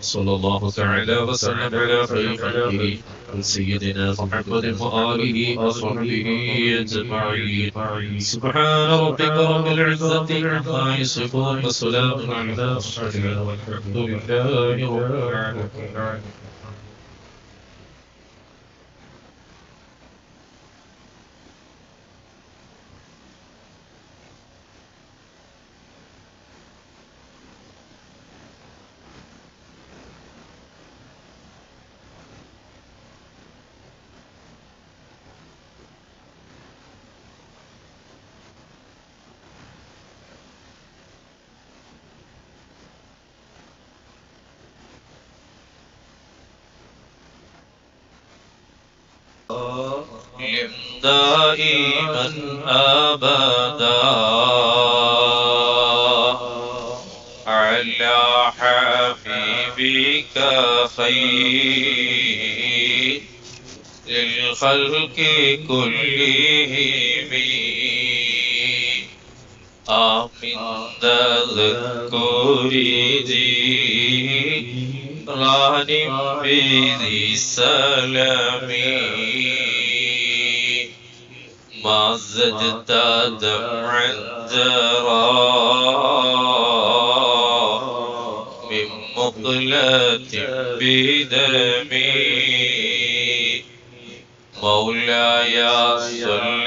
صلى الله تعالى وسلم على خير خلقه سيدنا محمد وآله وصحبه أجمعين. سبحان ربك رب العزة عما يصفون وسلام على المرسلين والحمد لله رب العالمين. دائما أبدا. على حبيبك خير. للخلق كلهم. آمين. تذكر غانم بذي سلامي ما زدت دمعا جرى من مقلة بدمي. مولاي صل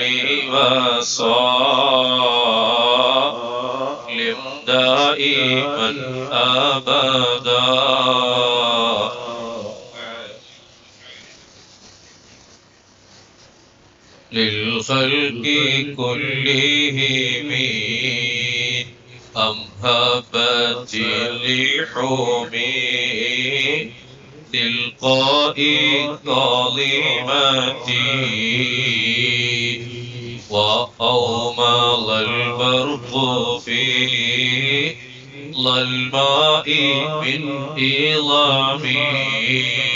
وسلم دائما للخلق كلهم أمهبت لحومي تلقاء ظالمتي وأومض البرق في ظلماء من إظامي.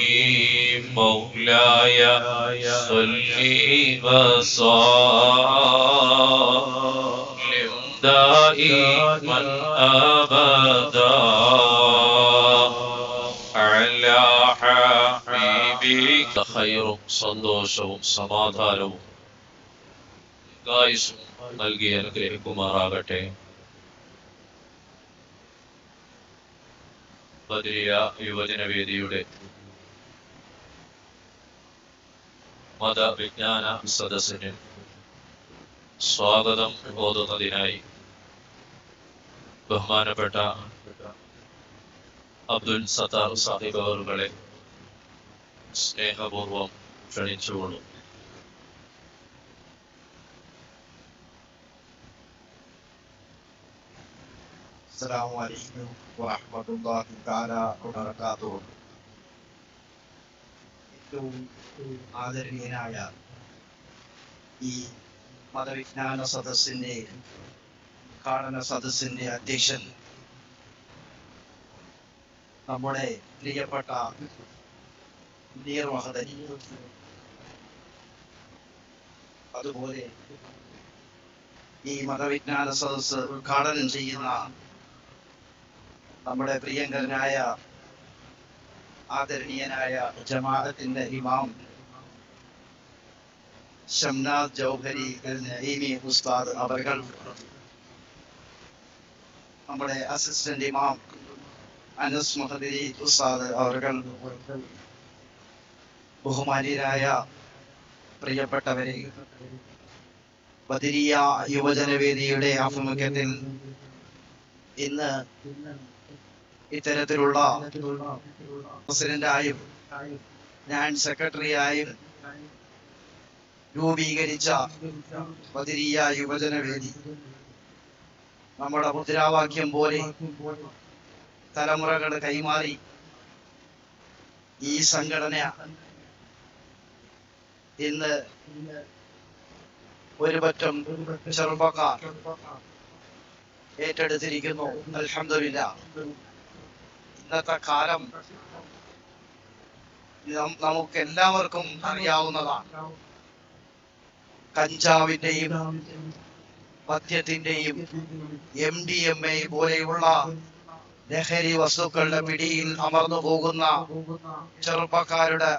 مولاي صل وسلم دائما أبدا على حبيبك خير സന്തോഷവും സമാധാനവും ഗായുസും നൽകി അനുഗ്രഹിക്കുമാറാകട്ടെ ബദരിയ യുവജന വേദിയുടെ മത വിജ്ഞാന സദസ്സിന് സ്വാഗതം ഓതുന്നതിനായി ബഹുമാനപ്പെട്ട അബ്ദുൽ സത്താർ സാഹിബ് അവറുകളെ സ്നേഹപൂർവം ക്ഷണിച്ചുകൊള്ളും അസ്സാം വലൈക്കും വാഹമത്തല്ലാഹി തആല വബറകാതുഹു ഏറ്റവും ആദരണീയനായ ഈ മതവിജ്ഞാന സദസ്സിന്റെ ഉദ്ഘാടന സദസ്സിന്റെ അധ്യക്ഷൻ നമ്മുടെ പ്രിയപ്പെട്ട അതുപോലെ ഈ മതവിജ്ഞാന സദസ്സ് ഉദ്ഘാടനം ചെയ്യുന്ന നമ്മുടെ പ്രിയങ്കരനായ ആദരണീയനായ ജമാഅത്തിന്റെ ഇമാം ഷംനാദ് ജൗഹരി ഉസ്താദ് അവർകൾ നമ്മുടെ അസിസ്റ്റന്റ് ഇമാം അനസ് മുഹദരി ഉസ്താദ് അവർകൾ ബഹുമാനീയരായ പ്രിയപ്പെട്ടവരെ ബദിരിയ യുവജനവേദിയുടെ ആഭിമുഖ്യത്തിൽ ഇന്ന് ഇത്തരത്തിലുള്ള പ്രസിഡന്റായും ഞാൻ സെക്രട്ടറിയായും രൂപീകരിച്ച പതിരീയ യുവജന വേദി. നമ്മുടെ മുദ്രാവാക്യം പോലെ തലമുറകൾ കൈമാറി ഈ സംഘടന ഇന്ന് ഒരുപറ്റം ചെറുപ്പക്കാർ ഏറ്റെടുത്തിരിക്കുന്നു. അൽഹംദുലില്ല ഇന്നത്തെ കാലം നമുക്ക് എല്ലാവർക്കും അറിയാവുന്നതാണ്. കഞ്ചാവിന്റെയും മദ്യത്തിന്റെയും എം ഡി എം എ പോലെയുള്ള ലഹരി വസ്തുക്കളുടെ പിടിയിൽ അമർന്നു പോകുന്ന ചെറുപ്പക്കാരുടെ